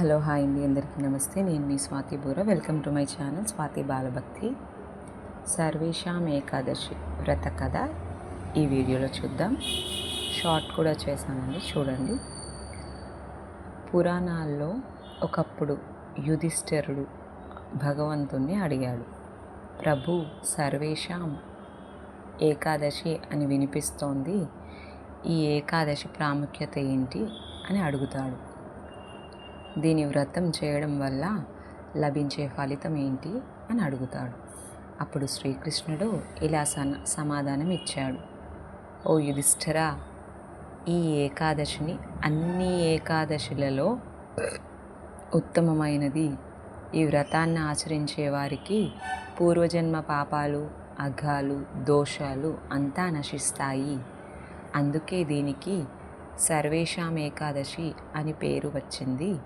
Hello hi అండి. అందరికీ నమస్తే. నేను మీ Swathi Boora welcome to my channel Swathi Balabhakti. సర్వేషాం ఏకాదశి వ్రత కథ ఈ వీడియోలో చూద్దాం. షార్ట్ కూడా చేశానండి. చూడండి. పురాణాల్లో ఒకప్పుడు యుధిష్ఠరుడు భగవంతుణ్ణి అడిగాడు. ప్రభు సర్వేషాం ఏకాదశి అని వినిపిస్తోంది. ఈ ఏకాదశి ప్రాముఖ్యత ఏంటి? అని అడుగుతాడు. దీని వ్రతం చేయడం వల్ల లభించే ఫలితం ఏంటి అని అడుగుతాడు. అప్పుడు శ్రీకృష్ణుడు ఇలా సన సమాధానం ఇచ్చాడు. ఓ యుధిష్ఠరా ఈ ఏకాదశిని అన్ని ఏకాదశులలో ఉత్తమమైనది. ఈ వ్రతాన్ని ఆచరించే వారికి పూర్వజన్మ పాపాలు అఘాలు దోషాలు అంతా నశిస్తాయి. అందుకే దీనికి సర్వేషాం ఏకాదశి అని పేరు వచ్చింది.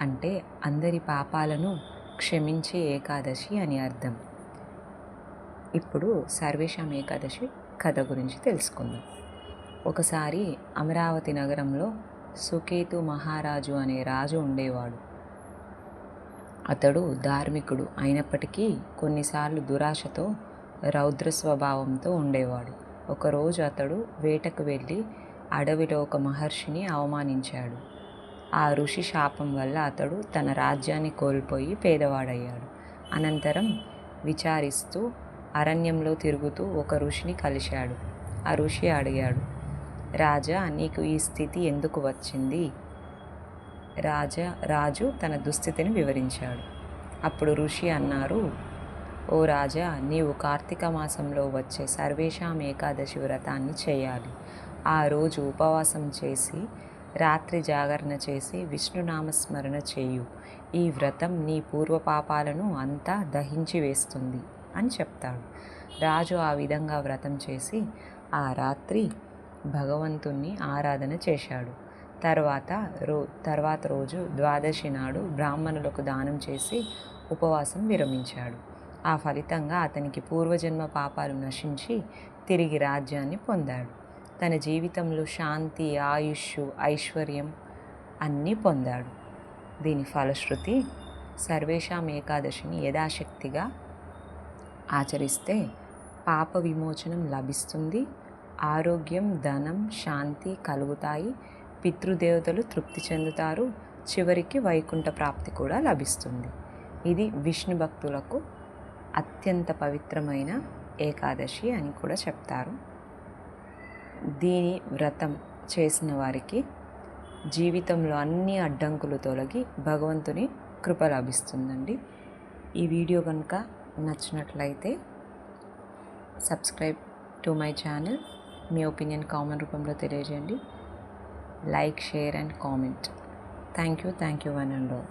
అంటే అందరి పాపాలను క్షమించే ఏకాదశి అని అర్థం. ఇప్పుడు సర్వేషాం ఏకాదశి కథ గురించి తెలుసుకుందాం. ఒకసారి అమరావతి నగరంలో సుకేతు మహారాజు అనే రాజు ఉండేవాడు. అతడు ధార్మికుడు అయినప్పటికీ కొన్నిసార్లు దురాశతో రౌద్ర స్వభావంతో ఉండేవాడు. ఒకరోజు అతడు వేటకు వెళ్ళి అడవిలో ఒక మహర్షిని అవమానించాడు. ఆ ఋషి శాపం వల్ల అతడు తన రాజ్యాన్ని కోల్పోయి పేదవాడయ్యాడు. అనంతరం విచారిస్తూ అరణ్యంలో తిరుగుతూ ఒక ఋషిని కలిశాడు. ఆ ఋషి అడిగాడు రాజా నీకు ఈ స్థితి ఎందుకు వచ్చింది? రాజా రాజు తన దుస్థితిని వివరించాడు. అప్పుడు ఋషి అన్నారు ఓ రాజా నీవు కార్తీక మాసంలో వచ్చే సర్వేషాం ఏకాదశి వ్రతాన్ని చేయాలి. ఆ రోజు ఉపవాసం చేసి రాత్రి జాగరణ చేసి విష్ణునామస్మరణ చేయు. ఈ వ్రతం నీ పూర్వపాపాలను అంతా దహించి వేస్తుంది అని చెప్తాడు. రాజు ఆ విధంగా వ్రతం చేసి ఆ రాత్రి భగవంతుణ్ణి ఆరాధన చేశాడు. తర్వాత రో తర్వాత రోజు ద్వాదశి నాడు బ్రాహ్మణులకు దానం చేసి ఉపవాసం విరమించాడు. ఆ ఫలితంగా అతనికి పూర్వజన్మ పాపాలు నశించి తిరిగి రాజ్యాన్ని పొందాడు. తన జీవితంలో శాంతి ఆయుష్ ఐశ్వర్యం అన్నీ పొందాడు. దీని ఫలశ్రుతి సర్వేషాం ఏకాదశిని యథాశక్తిగా ఆచరిస్తే పాప విమోచనం లభిస్తుంది. ఆరోగ్యం ధనం శాంతి కలుగుతాయి. పితృదేవతలు తృప్తి చెందుతారు. చివరికి వైకుంఠ ప్రాప్తి కూడా లభిస్తుంది. ఇది విష్ణు భక్తులకు అత్యంత పవిత్రమైన ఏకాదశి అని కూడా చెప్తారు. దీని వ్రతం చేసిన వారికి జీవితంలో అన్ని అడ్డంకులు తొలగి భగవంతుని కృప లభిస్తుందండి. ఈ వీడియో కనుక నచ్చినట్లయితే సబ్స్క్రైబ్ టు మై ఛానల్. మీ ఒపీనియన్ కామెంట్ రూపంలో తెలియజేయండి. Like share and comment. Thank you thank you one and all.